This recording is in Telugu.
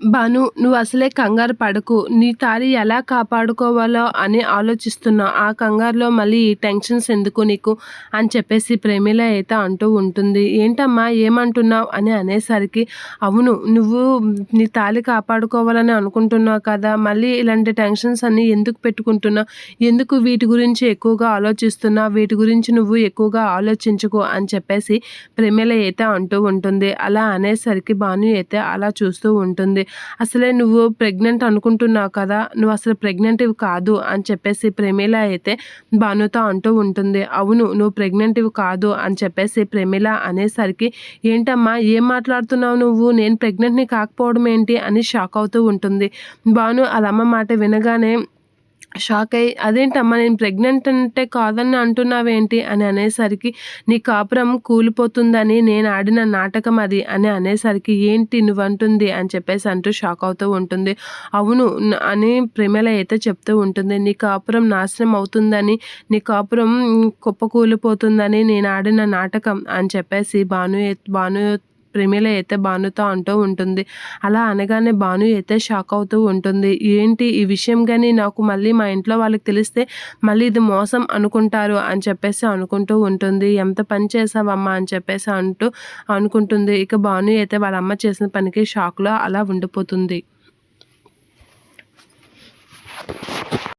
భాను నువ్వు అసలే కంగారు పడకు. నీ తాళి ఎలా కాపాడుకోవాలో అని ఆలోచిస్తున్నావు ఆ కంగారులో మళ్ళీ ఈ టెన్షన్స్ ఎందుకు నీకు? అని చెప్పేసి ప్రేమిల అయితే అంటూ ఉంటుంది. ఏంటమ్మా ఏమంటున్నావు? అని అనేసరికి అవును నువ్వు నీ తాళి కాపాడుకోవాలని అనుకుంటున్నావు కదా. మళ్ళీ ఇలాంటి టెన్షన్స్ అన్నీ ఎందుకు పెట్టుకుంటున్నావు? ఎందుకు వీటి గురించి ఎక్కువగా ఆలోచిస్తున్నావు? వీటి గురించి నువ్వు ఎక్కువగా ఆలోచించుకో అని చెప్పేసి ప్రేమిల అయితే అంటూ ఉంటుంది. అలా అనేసరికి భాను అయితే అలా చూస్తూ ఉంటుంది. అసలే నువ్వు ప్రెగ్నెంట్ అనుకుంటున్నావు కదా నువ్వు అసలు ప్రెగ్నెంటివ్ కాదు అని చెప్పేసి ప్రేమిల అయితే భానుతో అంటూ ఉంటుంది. అవును నువ్వు ప్రెగ్నెంటివి కాదు అని చెప్పేసి ప్రేమిల అనేసరికి ఏంటమ్మా ఏం మాట్లాడుతున్నావు నువ్వు? నేను ప్రెగ్నెంట్ని కాకపోవడం ఏంటి? అని షాక్ అవుతూ ఉంటుంది. భాను అలమ్మ మాట వినగానే షాక్ అయ్యి అదేంటమ్మా నేను ప్రెగ్నెంట్ అంటే కాదని అంటున్నావేంటి? అని అనేసరికి నీ కాపురం కూలిపోతుందని నేను ఆడిన నాటకం అది అని అనేసరికి ఏంటి నువ్వంటుంది? అని చెప్పేసి అంటూ షాక్ అవుతూ ఉంటుంది. అవును అని ప్రేమల అయితే చెప్తూ ఉంటుంది. నీ కాపురం నాశనం అవుతుందని నీ కాపురం కుప్ప కూలిపోతుందని నేను ఆడిన నాటకం అని చెప్పేసి భాను భాను ప్రేమిల అయితే భానుతో అంటూ ఉంటుంది. అలా అనగానే భాను అయితే షాక్ అవుతూ ఉంటుంది. ఏంటి ఈ విషయం కానీ నాకు మళ్ళీ మా ఇంట్లో వాళ్ళకి తెలిస్తే మళ్ళీ ఇది మోసం అనుకుంటారు అని చెప్పేసి అనుకుంటూ ఉంటుంది. ఎంత పని చేసావమ్మా అని చెప్పేసి అంటూ అనుకుంటుంది. ఇక భాను అయితే వాళ్ళ అమ్మ చేసిన పనికి షాక్లో అలా ఉండిపోతుంది.